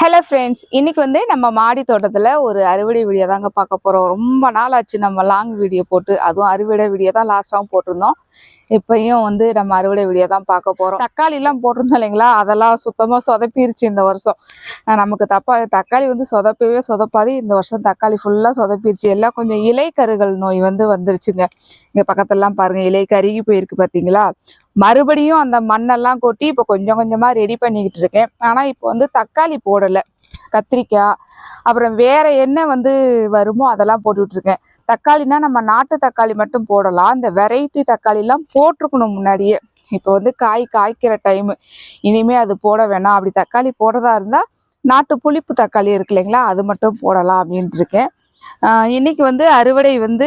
Hello friends இன்றைக்கி வந்து நம்ம மாடி தோட்டத்தில் ஒரு அறுவடை வீடியோ தாங்க பார்க்க போகிறோம் ரொம்ப நாள் ஆச்சு நம்ம லாங் வீடியோ போட்டு அதுவும் அறுவடை வீடியோ தான் லாஸ்ட்டாகவும் போட்டிருந்தோம். இப்பயும் வந்து நம்ம அறுவடை வீடியோ தான் பார்க்க போகிறோம் தக்காளிலாம் போட்டிருந்தோம் இல்லைங்களா? அதெல்லாம் சுத்தமாக சொதப்பிருச்சு இந்த வருஷம். நமக்கு தப்பா தக்காளி வந்து சொதப்பவே சொதப்பாது. இந்த வருஷம் தக்காளி ஃபுல்லாக சொதப்பிருச்சு. எல்லாம் கொஞ்சம் இலைக்கருகள் நோய் வந்து வந்துருச்சுங்க. இங்கே பக்கத்துலலாம் பாருங்கள் இலை கருகி போயிருக்கு பார்த்தீங்களா மறுபடியும் அந்த மண்ணெல்லாம் கொட்டி இப்போ கொஞ்சம் கொஞ்சமாக ரெடி பண்ணிக்கிட்டு இருக்கேன். ஆனால் இப்போ வந்து தக்காளி போடலை. கத்திரிக்காய் அப்புறம் வேற என்ன வந்து வருமோ அதெல்லாம் போட்டுட்ருக்கேன் தக்காளினா நம்ம நாட்டு தக்காளி மட்டும் போடலாம். இந்த வெரைட்டி தக்காளிலாம் போட்டிருக்கணும் முன்னாடியே. இப்போ வந்து காய் காய்க்கிற டைமு இனிமேல் அது போட வேணாம். அப்படி தக்காளி போடுறதா இருந்தால் நாட்டு புளிப்பு தக்காளி இருக்கு இல்லைங்களா? அது மட்டும் போடலாம் அப்படின்ட்டு இருக்கேன். இன்னைக்கு வந்து அறுவடை வந்து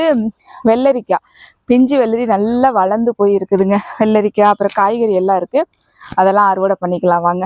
வெள்ளரிக்காய். பிஞ்சு வெள்ளரி நல்லா வளர்ந்து போயிருக்குதுங்க. வெள்ளரிக்காய் அப்புறம் காய்கறி எல்லாம் இருக்கு. அதெல்லாம் அறுவடை பண்ணிக்கலாம் வாங்க.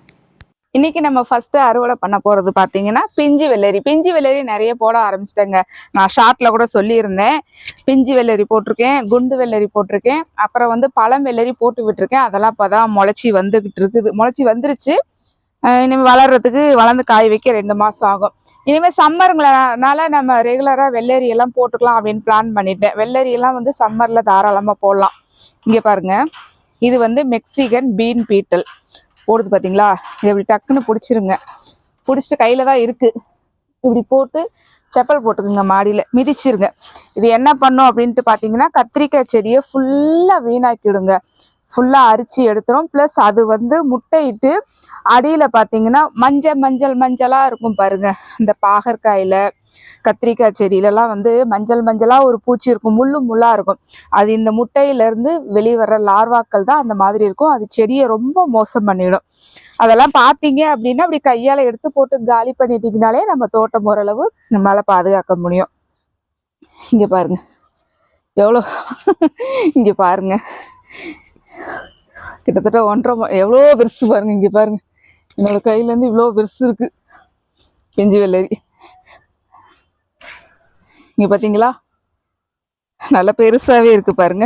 இன்னைக்கு நம்ம ஃபர்ஸ்ட் அறுவடை பண்ண போறது பாத்தீங்கன்னா பிஞ்சு வெள்ளரி. பிஞ்சு வெள்ளரி நிறைய போட ஆரம்பிச்சிட்டேங்க. நான் ஷார்ட்ல கூட சொல்லியிருந்தேன். பிஞ்சு வெள்ளரி போட்டிருக்கேன் குண்டு வெள்ளரி போட்டிருக்கேன் அப்புறம் வந்து பழம் வெள்ளரி போட்டு விட்டுருக்கேன். அதெல்லாம் இப்போதான் முளைச்சி வந்துகிட்டு இருக்குது. முளைச்சி வந்துருச்சு. இனிமேல் இனிமே வளர்றதுக்கு வளர்ந்து காய் வைக்க ரெண்டு மாசம் ஆகும். இனிமேல் சம்மருங்களால நம்ம ரெகுலரா வெள்ளரி எல்லாம் போட்டுக்கலாம் அப்படின்னு பிளான் பண்ணிட்டேன். வெள்ளரி எல்லாம் வந்து சம்மர்ல தாராளமா போடலாம். இங்க பாருங்க. இது வந்து மெக்சிகன் பீன் பீட்டல் போடுது பார்த்தீங்களா இது இப்படி டக்குன்னு பிடிச்சிருங்க. பிடிச்சிட்டு கையில் தான் இருக்குது இப்படி போட்டு செப்பல் போட்டுக்குங்க மாடியில். மிதிச்சிருங்க. இது என்ன பண்ணும் அப்படின்ட்டு பார்த்தீங்கன்னா கத்திரிக்காய் செடியை ஃபுல்லாக வீணாக்கிடுங்க. ஃபுல்லாக அரிச்சு எடுத்துரும். ப்ளஸ் அது வந்து முட்டையிட்டு அடியில் பார்த்தீங்கன்னா மஞ்சள் மஞ்சள் மஞ்சளாக இருக்கும் பாருங்கள் இந்த பாகற்காயில் கத்திரிக்காய் செடியிலலாம் வந்து மஞ்சள் மஞ்சளாக ஒரு பூச்சி இருக்கும். முள்ளு முள்ளாக இருக்கும். அது இந்த முட்டையிலேருந்து வெளியே வர்ற லார்வாக்கள் தான் அந்த மாதிரி இருக்கும். அது செடியை ரொம்ப மோசம் பண்ணிடும். அதெல்லாம் பார்த்தீங்க அப்படின்னா அப்படி கையால் எடுத்து போட்டு காலி பண்ணிட்டீங்கனாலே நம்ம தோட்டம் ஓரளவு நம்மளால் பாதுகாக்க முடியும். இங்கே பாருங்க. எவ்வளோ? இங்கே பாருங்க. கிட்டத்தட்ட ஒன்றரை எவ்வளோ பெருசு பாருங்க இங்கே பாருங்க. என்னோட கையிலேருந்து இவ்வளோ பெருசு இருக்கு. பிஞ்சு வெள்ளரி. இங்கே பார்த்தீங்களா நல்ல பெருசாவே இருக்கு பாருங்க.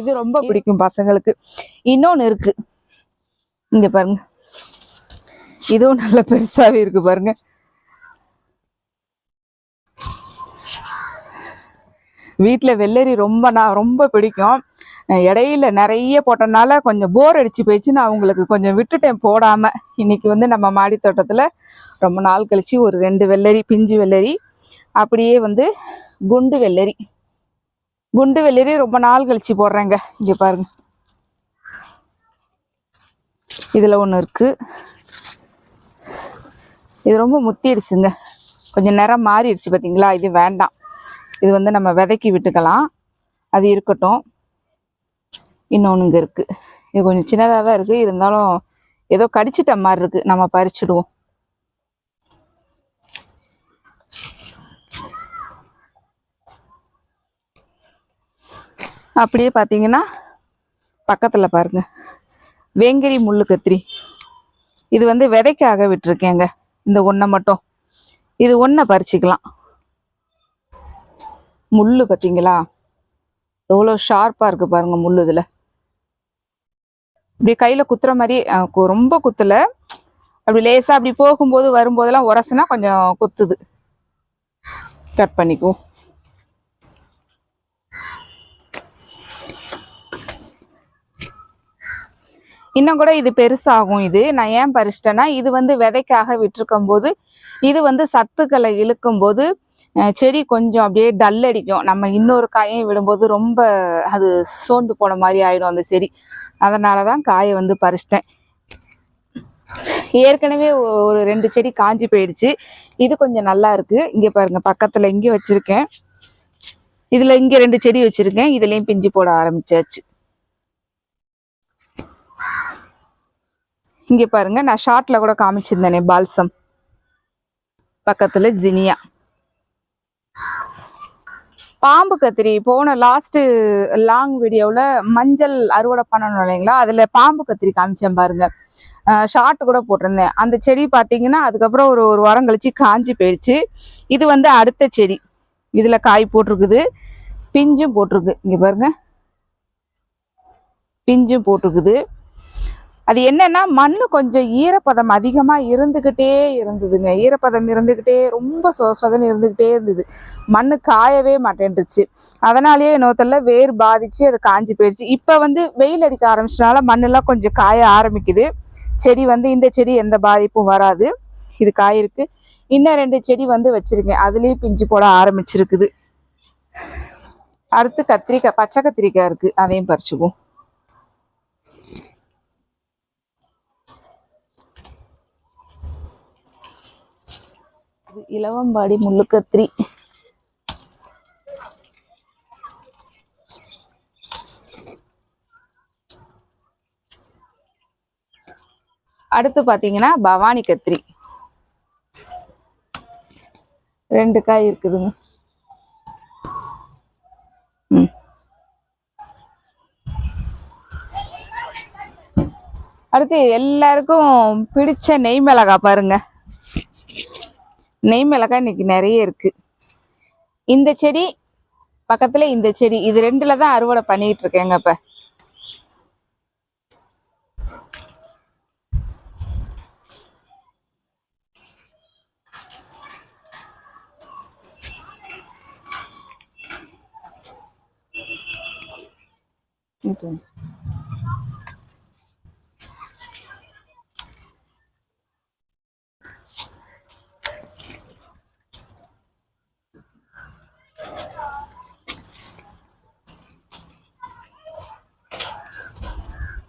இது ரொம்ப பிடிக்கும் பசங்களுக்கு. இன்னொன்று இருக்கு. இங்க பாருங்க. இதுவும் நல்ல பெருசாவே இருக்கு பாருங்க. வீட்டில் வெள்ளரி ரொம்ப நான் ரொம்ப பிடிக்கும். இடையில நிறைய போட்டனால கொஞ்சம் போர் அடிச்சு போயிடுச்சு நான் அவங்களுக்கு கொஞ்சம் விட்டுட்டேன் போடாம. இன்னைக்கு வந்து நம்ம மாடி தோட்டத்தில் ரொம்ப நாள் கழிச்சு ஒரு ரெண்டு வெள்ளரி பிஞ்சு வெள்ளரி அப்படியே வந்து குண்டு வெள்ளரி. குண்டு வெள்ளரி ரொம்ப நாள் கழிச்சு போடுறேங்க. இங்க பாருங்க. இதுல ஒண்ணு இருக்கு. இது ரொம்ப முத்திடுச்சுங்க. கொஞ்சம் நிறம் மாறிடுச்சு பார்த்தீங்களா இது வேண்டாம். இது வந்து நம்ம விதைக்கி விட்டுக்கலாம். அது இருக்கட்டும். இன்னொன்று இங்கே இருக்குது இது கொஞ்சம் சின்னதாக தான் இருக்குது இருந்தாலும் ஏதோ கடிச்சிட்ட மாதிரி இருக்குது நம்ம பறிச்சிடுவோம். அப்படியே பார்த்தீங்கன்னா பக்கத்தில் பாருங்க. வேங்கரி முள்ளு கத்திரி. இது வந்து விதைக்காக விட்டுருக்கேங்க. இந்த ஒன்றை மட்டும். இது ஒன்றை பறிச்சிக்கலாம். முள்ளு பார்த்தீங்களா? எவ்வளோ ஷார்ப்பாக இருக்குது பாருங்கள் முள்ளு இதில். இப்படி கையில் குத்துற மாதிரி ரொம்ப குத்துல. அப்படி லேசாக அப்படி போகும்போது வரும்போதெல்லாம் உரசுனா கொஞ்சம் குத்துது. கட் பண்ணிக்குவோம் இன்னும் கூட இது பெருசாகும் இது. நான் ஏன் பறிச்சிட்டேன்னா இது வந்து விதைக்காக விட்டிருக்கும் போது இது வந்து சத்துக்களை இழுக்கும் போது செடி கொஞ்சம் அப்படியே டல் அடிக்கும். நம்ம இன்னொரு காயையும் விடும்போது ரொம்ப அது சோர்ந்து போன மாதிரி ஆயிடும் அந்த செடி. அதனால தான் காயை வந்து பறிச்சிட்டேன். ஏற்கனவே ஒரு ரெண்டு செடி காஞ்சி போயிடுச்சு. இது கொஞ்சம் நல்லா இருக்கு. இங்கே பாருங்க பக்கத்தில் இங்கே வச்சிருக்கேன். இதில் இங்கே ரெண்டு செடி வச்சிருக்கேன். இதுலேயும் பிஞ்சு போட ஆரம்பிச்சாச்சு. இங்கே பாருங்க நான் ஷார்ட்ல கூட காமிச்சிருந்தேனே பால்சம். பக்கத்தில் ஜினியா. பாம்பு கத்திரி போன லாஸ்ட் லாங் வீடியோவில் மஞ்சள் அறுவடை பண்ணணும் இல்லைங்களா? அதில் பாம்பு கத்திரி காமிச்சேன் பாருங்க. ஷார்ட் கூட போட்டிருந்தேன். அந்த செடி பார்த்தீங்கன்னா அதுக்கப்புறம் ஒரு ஒரு வாரம் கழிச்சு காஞ்சி போயிடுச்சு இது வந்து அடுத்த செடி. இதில் காய் போட்டிருக்குது. பிஞ்சும் போட்டிருக்கு. இங்கே பாருங்க. பிஞ்சும் போட்டிருக்குது. அது என்னன்னா மண் கொஞ்சம் ஈரப்பதம் அதிகமாக இருந்துக்கிட்டே இருந்ததுங்க. ஈரப்பதம் இருந்துக்கிட்டே ரொம்ப சொசதன்னு இருந்துக்கிட்டே இருந்தது. மண் காயவே மாட்டேன்ருச்சு அதனாலேயே இன்னொருத்தரில் வேர் பாதிச்சு அது காஞ்சி போயிடுச்சு இப்போ வந்து வெயில் அடிக்க ஆரம்பிச்சனால மண்ணெல்லாம் கொஞ்சம் காய ஆரம்பிக்குது. செடி வந்து இந்த செடி எந்த பாதிப்பும் வராது. இது காயிருக்கு. இன்னும் ரெண்டு செடி வந்து வச்சுருக்கேன். அதுலேயும் பிஞ்சு போட ஆரம்பிச்சிருக்குது. அடுத்து கத்திரிக்காய் பச்சை கத்திரிக்காய் இருக்குது அதையும் பறிச்சுக்குவோம். இது இலவம்பாடி முள்ளுக்கத்திரி. அடுத்து பாத்தீங்கன்னா பவானி கத்திரி. ரெண்டு காய் இருக்குதுங்க. அடுத்து எல்லாருக்கும் பிடிச்ச நெய் மிளகா பாருங்க. நெய் மிளகாய் இன்னைக்கு நிறைய இருக்கு இந்த செடி பக்கத்துல இந்த செடி இது ரெண்டுல தான் அறுவடை பண்ணிட்டு இருக்கேங்க இப்ப Okay.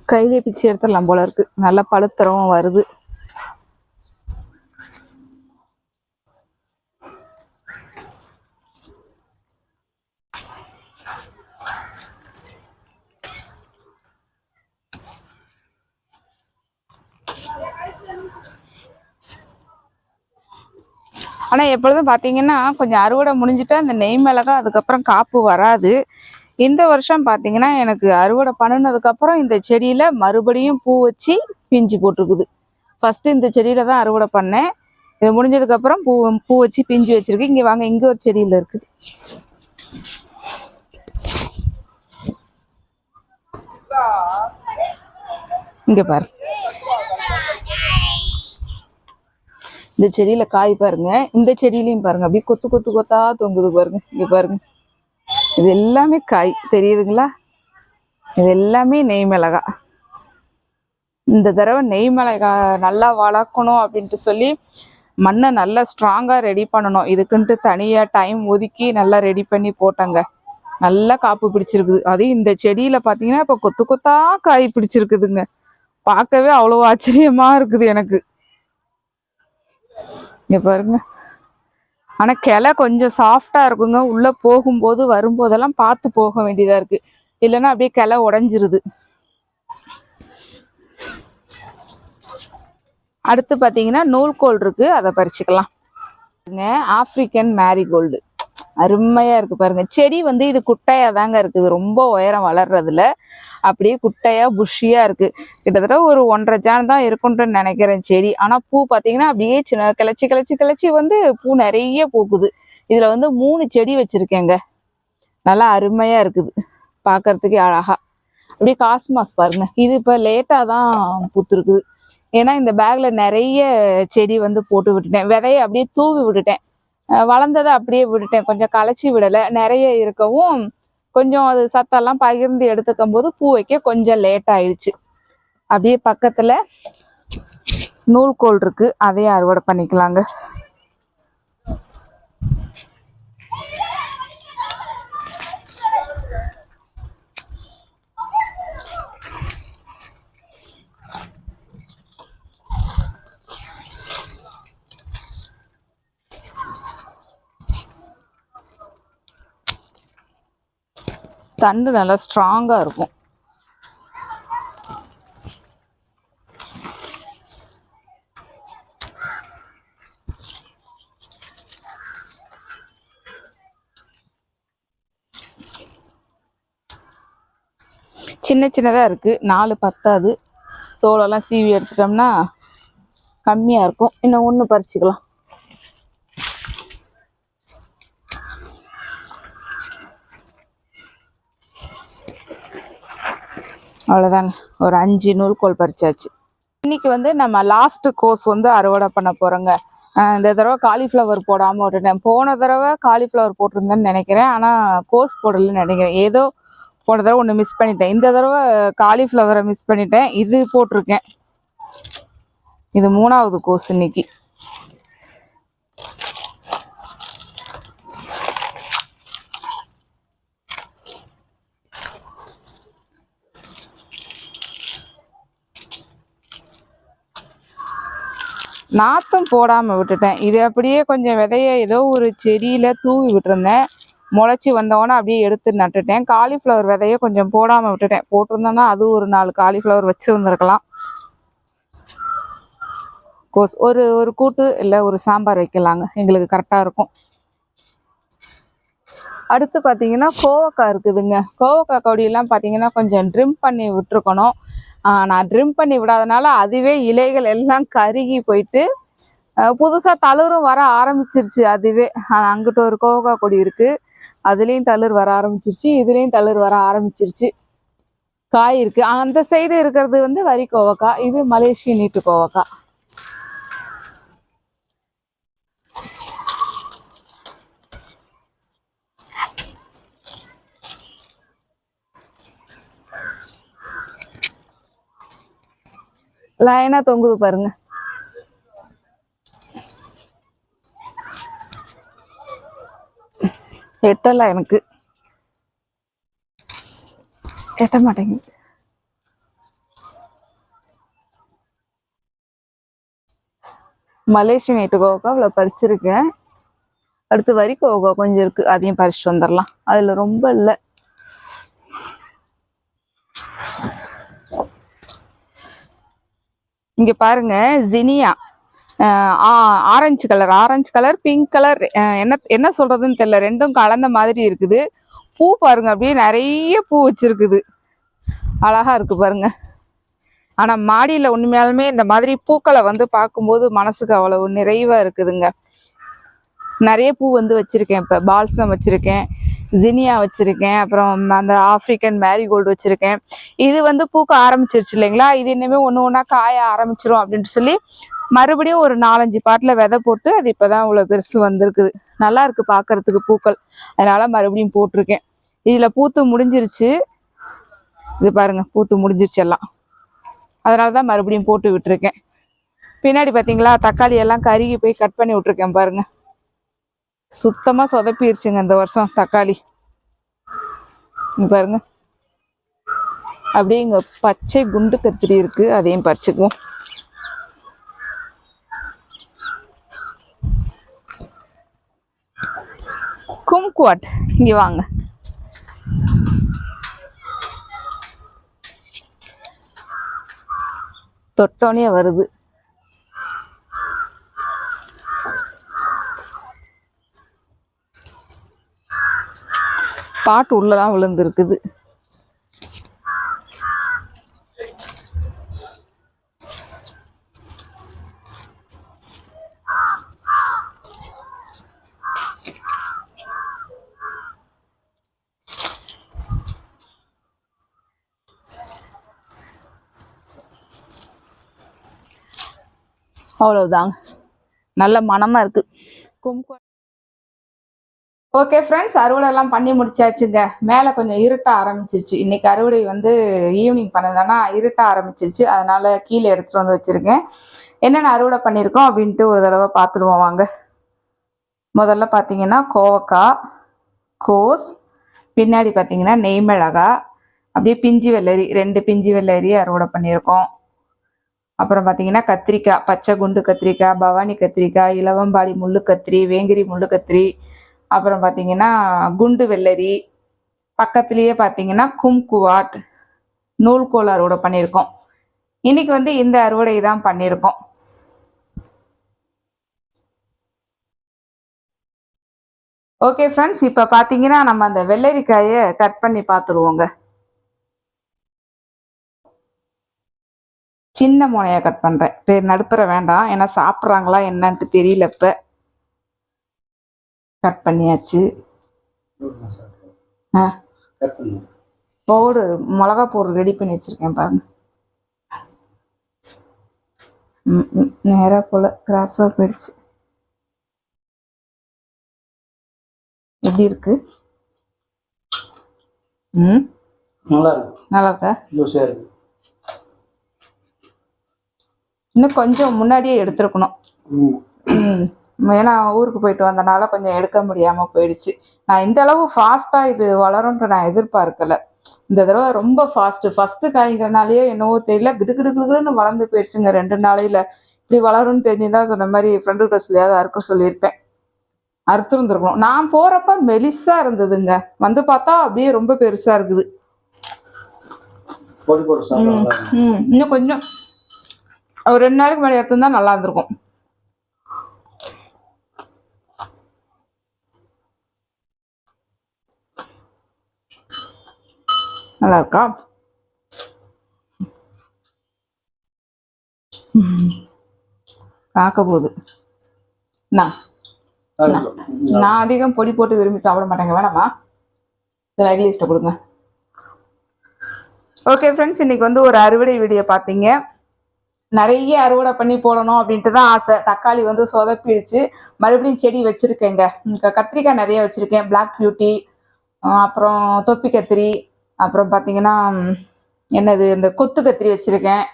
கையிலே பிச்சு எடுத்துடலாம் போல இருக்கு. நல்ல பழுத்தரவும் வருது. ஆனா எப்பொழுதும் பாத்தீங்கன்னா கொஞ்சம் அறுவடை முடிஞ்சுட்டு அந்த நெய் மிளகா அதுக்கப்புறம் காப்பு வராது. இந்த வருஷம் பார்த்தீங்கன்னா எனக்கு அறுவடை பண்ணினதுக்கப்புறம் இந்த செடியில் மறுபடியும் பூ வச்சு பிஞ்சு போட்டிருக்குது. ஃபஸ்ட்டு இந்த செடியில தான் அறுவடை பண்ணேன். இது முடிஞ்சதுக்கப்புறம் பூ பூ வச்சு பிஞ்சு வச்சுருக்கு இங்கே வாங்க இங்கே ஒரு செடியில் இருக்குது. இங்கே பாரு. இந்த செடியில் காய் பாருங்க. இந்த செடியிலையும் பாருங்க. அப்படியே கொத்து கொத்து கொத்தா தொங்குது பாருங்க. இங்கே பாருங்க. இது எல்லாமே காய். தெரியுதுங்களா? இது எல்லாமே நெய் மிளகா. இந்த தடவை நெய் மிளகா நல்லா வளர்க்கணும் அப்படின்ட்டு சொல்லி மண்ணை நல்லா ஸ்ட்ராங்காக ரெடி பண்ணணும். இதுக்குன்ட்டு தனியாக டைம் ஒதுக்கி நல்லா ரெடி பண்ணி போட்டாங்க. நல்லா காப்பு பிடிச்சிருக்குது. அதுவும் இந்த செடியில் பார்த்தீங்கன்னா இப்போ கொத்து கொத்தா காய் பிடிச்சிருக்குதுங்க. பார்க்கவே அவ்வளோ ஆச்சரியமாக இருக்குது எனக்கு. இங்கே பாருங்க. ஆனால் கிளை கொஞ்சம் சாஃப்டாக இருக்குங்க. உள்ளே போகும்போது வரும்போதெல்லாம் பார்த்து போக வேண்டியதாக இருக்குது இல்லைன்னா அப்படியே கிளை உடஞ்சிருது. அடுத்து பார்த்தீங்கன்னா நூல்கோல் இருக்குது அதை பறிச்சுக்கலாம். African African marigold. அருமையா இருக்கு பாருங்க. செடி வந்து இது குட்டையா தாங்க இருக்குது ரொம்ப உயரம் வளர்றதுல. அப்படியே குட்டையா புஷ்ஷியா இருக்கு. கிட்டத்தட்ட ஒரு ஒன்றரை ஜான் தான் இருக்கும்னு நினைக்கிறேன் செடி. ஆனா பூ பாத்தீங்கன்னா அப்படியே சின்ன கிளச்சி கிளச்சி கிளச்சி வந்து பூ நிறைய பூக்குது. இதுல வந்து மூணு செடி வச்சிருக்கேங்க. நல்லா அருமையா இருக்குது. பார்க்கறதுக்கே அழகா. அப்படியே காஸ்மாஸ் பாருங்க. இது இப்ப லேட்டா தான் பூத்துருக்குது. ஏன்னா இந்த பேக்ல நிறைய செடி வந்து போட்டு விட்டுட்டேன். விதைய அப்படியே தூவி விட்டுட்டேன். வளர்ந்ததை அப்படியே விட்டுட்டேன். கொஞ்சம் களைச்சி விடலை. நிறைய இருக்கவும் கொஞ்சம் அது சத்தெல்லாம் பகிர்ந்து எடுத்துக்கும் போது பூ வைக்க கொஞ்சம் லேட் ஆயிடுச்சு. அப்படியே பக்கத்துல நூல்கோல் இருக்கு. அதையும் அறுவடை பண்ணிக்கலாங்க. தண்டு நல்லா ஸ்ட்ராங்காக இருக்கும். சின்ன சின்னதாக இருக்குது நாலு பத்தாது. தோலெல்லாம் சீவி எடுத்துட்டோம்னா கம்மியாக இருக்கும். இன்னும் ஒன்று பறிச்சிக்கலாம். அவ்வளோதாங்க ஒரு அஞ்சு நூல்கோல் பறிச்சாச்சு. இன்னைக்கு வந்து நம்ம லாஸ்ட்டு கோர்ஸ் வந்து அறுவடை பண்ண போகிறோங்க இந்த தடவை காலிஃப்ளவர் போடாமல் விட்டுட்டேன். போன தடவை காலிஃப்ளவர் போட்டிருந்தேன்னு நினைக்கிறேன். ஆனால் கோஸ் போடலன்னு நினைக்கிறேன். ஏதோ போன தடவை ஒன்று மிஸ் பண்ணிட்டேன். இந்த தடவை காலிஃப்ளவரை மிஸ் பண்ணிட்டேன். இது போட்டிருக்கேன். இது மூணாவது கோர்ஸ் இன்னைக்கு. நாற்றும் போடாமல் விட்டுட்டேன். இது அப்படியே கொஞ்சம் விதைய ஏதோ ஒரு செடியில் தூவி விட்டுருந்தேன். முளைச்சி வந்தவொடனே அப்படியே எடுத்து நட்டுட்டேன். காலிஃப்ளவர் விதையை கொஞ்சம் போடாமல் விட்டுட்டேன். போட்டிருந்தேன்னா அது ஒரு நாலு காலிஃப்ளவர் வச்சுருந்துருக்கலாம் கோஸ் ஒரு ஒரு கூட்டு இல்லை ஒரு சாம்பார் வைக்கலாங்க. எங்களுக்கு கரெக்டாக இருக்கும். அடுத்து பார்த்தீங்கன்னா கோவக்காய் இருக்குதுங்க. கோவக்காய் கொடியெல்லாம் பார்த்தீங்கன்னா கொஞ்சம் ட்ரிம் பண்ணி விட்டுருக்கணும். நான் ட்ரிம் பண்ணி விடாதனால அதுவே இலைகள் எல்லாம் கருகி போயிட்டு புதுசாக தளிரும் வர ஆரம்பிச்சிருச்சு அதுவே. அங்கிட்ட ஒரு கோகா கொடி இருக்குது அதுலேயும் தளிர் வர ஆரம்பிச்சிருச்சு இதுலேயும் தளிர் வர ஆரம்பிச்சிருச்சு. காய் இருக்குது அந்த சைடு இருக்கிறது வந்து வரி கோவக்காய் இது மலேசிய நீட்டு கோவக்காய். லைனா தொங்குது பாருங்க. எட்டல எனக்கு. எட்ட மாட்டேங்குது மலேசியன் எட்டு கோவக்கா அவ்வளோ பறிச்சிருக்கேன். அடுத்து வரி கோவக்கா கொஞ்சம் இருக்கு. அதையும் பறிச்சுட்டு வந்துடலாம் அதில் ரொம்ப இல்லை. இங்க பாருங்க zinnia orange colour orange colour pink colour என்ன என்ன சொல்றதுன்னு தெரியல. ரெண்டும் கலந்த மாதிரி இருக்குது. பூ பாருங்க அப்படியே நிறைய பூ வச்சிருக்குது. அழகா இருக்கு பாருங்க. ஆனா மாடியில உண்மையாலுமே இந்த மாதிரி பூக்களை வந்து பார்க்கும்போது மனசுக்கு அவ்வளவு நிறைவா இருக்குதுங்க. நிறைய பூ வந்து வச்சிருக்கேன் இப்ப. பால்சம் வச்சிருக்கேன். ஜினியா வச்சிருக்கேன். அப்புறம் அந்த ஆப்பிரிக்கன் மேரிகோல்டு வச்சிருக்கேன். இது வந்து பூக்க ஆரம்பிச்சிருச்சு இல்லைங்களா? இது இன்னுமே ஒன்று ஒன்றா காய ஆரம்பிச்சிரும் அப்படின்ட்டு சொல்லி மறுபடியும் ஒரு நாலஞ்சு பாட்டில் விதை போட்டு அது இப்போதான் இவ்வளோ பெருசு வந்திருக்குது. நல்லா இருக்கு பார்க்கறதுக்கு பூக்கள். அதனால மறுபடியும் போட்டிருக்கேன். இதில் பூத்து முடிஞ்சிருச்சு. இது பாருங்க பூத்து முடிஞ்சிருச்சு எல்லாம். அதனால தான் மறுபடியும் போட்டு விட்டுருக்கேன். பின்னாடி பார்த்தீங்களா தக்காளி எல்லாம் கருகி போய் கட் பண்ணி விட்டுருக்கேன் பாருங்கள் சுத்தமா சொதப்பிடுச்சுங்க இந்த வருஷம் தக்காளி. பாருங்க. அப்படியே இங்க பச்சை குண்டு கத்திரி இருக்கு அதையும் பறிச்சுக்குவோம். கும்குவாட் இங்க வாங்க. தொட்டோனே வருது. பாட்டு உள்ளதான் விழுந்துருக்குது. அவ்வளவுதாங்க. நல்ல மனமா இருக்கு. கும்குவாட் ஓகே ஃப்ரெண்ட்ஸ் அறுவடை எல்லாம் பண்ணி முடிச்சாச்சுங்க. மேலே கொஞ்சம் இருட்ட ஆரம்பிச்சிருச்சு. இன்னைக்கு அறுவடை வந்து ஈவினிங் பண்ணதுனா இருட்ட ஆரம்பிச்சிருச்சு. அதனால கீழே எடுத்துட்டு வந்து வச்சிருக்கேன். என்னென்ன அறுவடை பண்ணியிருக்கோம் அப்படின்ட்டு ஒரு தடவை பார்த்துடுவோம் வாங்க. முதல்ல பார்த்தீங்கன்னா கோவக்காய் கோஸ் பின்னாடி பார்த்தீங்கன்னா நெய்மிளகா அப்படியே பிஞ்சு வெள்ளரி ரெண்டு பிஞ்சு வெள்ளரி அறுவடை பண்ணியிருக்கோம். அப்புறம் பார்த்தீங்கன்னா கத்திரிக்காய் பச்சை குண்டு கத்திரிக்காய் பவானி கத்திரிக்காய் இலவம்பாடி முள்ளு கத்திரி வேங்கிரி முள்ளு கத்திரி அப்புறம் பார்த்தீங்கன்னா குண்டு வெள்ளரி பக்கத்துலேயே பார்த்தீங்கன்னா கும்குவாட் நூல்கோல் அறுவடை பண்ணியிருக்கோம் இன்னைக்கு வந்து இந்த அறுவடை தான் பண்ணியிருக்கோம் ஓகே ஃப்ரெண்ட்ஸ் இப்போ பார்த்தீங்கன்னா நம்ம அந்த வெள்ளரிக்காயை கட் பண்ணி பார்த்துருவோங்க சின்ன முனையை கட் பண்ணுறேன் பேர் நடுப்புற வேண்டாம். ஏன்னா சாப்பிட்றாங்களா என்னன்ட்டு தெரியல இப்போ. கட் பண்ணியாச்சு. ஆ. பவுடர் மிளகா பவுடர் ரெடி பண்ணி வச்சுருக்கேன் பாருங்க. ம், ம், நேரா போல கிராஸாக போயிடுச்சு. எப்படி இருக்கு? ம்? நல்லா இருக்கு நல்லா இருக்கா. ஜூஸியாக இருக்கு இன்னும் கொஞ்சம் முன்னாடியே எடுத்துருக்கணும். ம். ஏன்னா ஊருக்கு போயிட்டு வந்தனால கொஞ்சம் எடுக்க முடியாமல் போயிடுச்சு. நான் இந்த அளவு ஃபாஸ்ட்டாக இது வளரும்ன்ற நான் எதிர்பார்க்கல. இந்த தடவை ரொம்ப ஃபாஸ்ட்டு ஃபஸ்ட்டு காய்ங்கிறனாலேயே என்னவோ தெரியல. கிடு கிடு கிடுன்னு வளர்ந்து போயிடுச்சுங்க. ரெண்டு நாளையில இப்படி வளரும்னு தெரிஞ்சுதான் சொன்ன மாதிரி ஃப்ரெண்டு ட்ரெஸ்லையாவது அறுக்க சொல்லியிருப்பேன். அறுத்துருந்துருக்கணும். நான் போகிறப்ப மெலிசா இருந்ததுங்க. வந்து பார்த்தா அப்படியே ரொம்ப பெருசா இருக்குது. இன்னும் கொஞ்சம். ஒரு ரெண்டு நாளைக்கு முன்னாடி எடுத்திருந்தா நல்லா இருந்திருக்கும். நல்லா இருக்கா காக்க போகுது நான் நான் அதிகம் பொடி போட்டு விரும்பி சாப்பிட மாட்டேங்க வேணாமா? சரி ஐடி லிஸ்ட்டை கொடுங்க. ஓகே ஃப்ரெண்ட்ஸ் இன்னைக்கு வந்து ஒரு அறுவடை வீடியோ பார்த்தீங்க. நிறைய அறுவடை பண்ணி போடணும் அப்படின்ட்டு தான் ஆசை. தக்காளி வந்து சொதப்பிடுச்சு. மறுபடியும் செடி வச்சுருக்கேங்க. கத்திரிக்காய் நிறைய வச்சுருக்கேன். பிளாக் பியூட்டி அப்புறம் தொப்பி கத்திரி அப்புறம் பார்த்தீங்கன்னா என்னது இந்த கொத்து கத்திரி வச்சுருக்கேன்.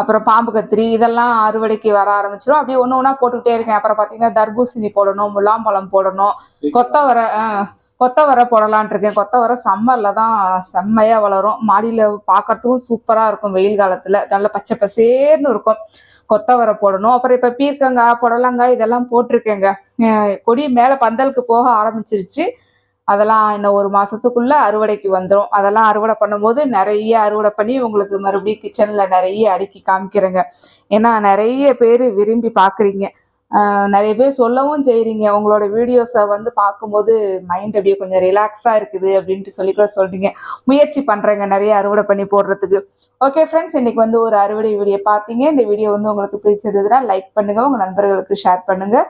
அப்புறம் பாம்பு கத்திரி இதெல்லாம் அறுவடைக்கு வர ஆரம்பிச்சிடும் அப்படியே ஒன்று ஒன்றா போட்டுக்கிட்டே இருக்கேன். அப்புறம் பார்த்தீங்கன்னா தர்பூசணி போடணும் முலாம்பழம் போடணும். கொத்தவரை கொத்தவரை போடலான் இருக்கேன். கொத்தவரை சம்மரில் தான் செம்மையாக வளரும். மாடியில் பார்க்கறதுக்கும் சூப்பராக இருக்கும் வெயில் காலத்தில். நல்ல பச்சை பசேர்னு இருக்கும். கொத்தவரை போடணும். அப்புறம் இப்போ பீர்க்கங்காய் புடலங்காய் இதெல்லாம் போட்டிருக்கேங்க. கொடி மேலே பந்தலுக்கு போக ஆரம்பிச்சிருச்சு. அதெல்லாம் இன்னும் ஒரு மாதத்துக்குள்ளே அறுவடைக்கு வந்துடும் அதெல்லாம் அறுவடை பண்ணும்போது நிறைய அறுவடை பண்ணி உங்களுக்கு மறுபடியும் கிச்சனில் நிறைய அடுக்கி காமிக்கிறேங்க. ஏன்னா நிறைய பேர் விரும்பி பார்க்குறீங்க நிறைய பேர் சொல்லவும் செய்கிறீங்க உங்களோட வீடியோஸை வந்து பார்க்கும்போது மைண்ட் அப்படியே கொஞ்சம் ரிலாக்ஸாக இருக்குது அப்படின்ட்டு சொல்லி கூட சொல்கிறீங்க முயற்சி பண்ணுறேங்க நிறைய அறுவடை பண்ணி போடுறதுக்கு. ஓகே ஃப்ரெண்ட்ஸ் இன்றைக்கி வந்து ஒரு அறுவடை வீடியோ பார்த்தீங்க இந்த வீடியோ வந்து உங்களுக்கு பிடிச்சிருந்ததுன்னா லைக் பண்ணுங்கள் உங்கள் நண்பர்களுக்கு ஷேர் பண்ணுங்கள்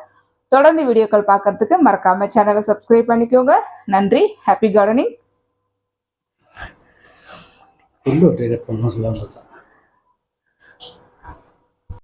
தொடர்ந்து வீடியோக்கள் பார்க்கறதுக்கு மறக்காம சேனலை சப்ஸ்கிரைப் பண்ணிக்கோங்க. நன்றி. Happy gardening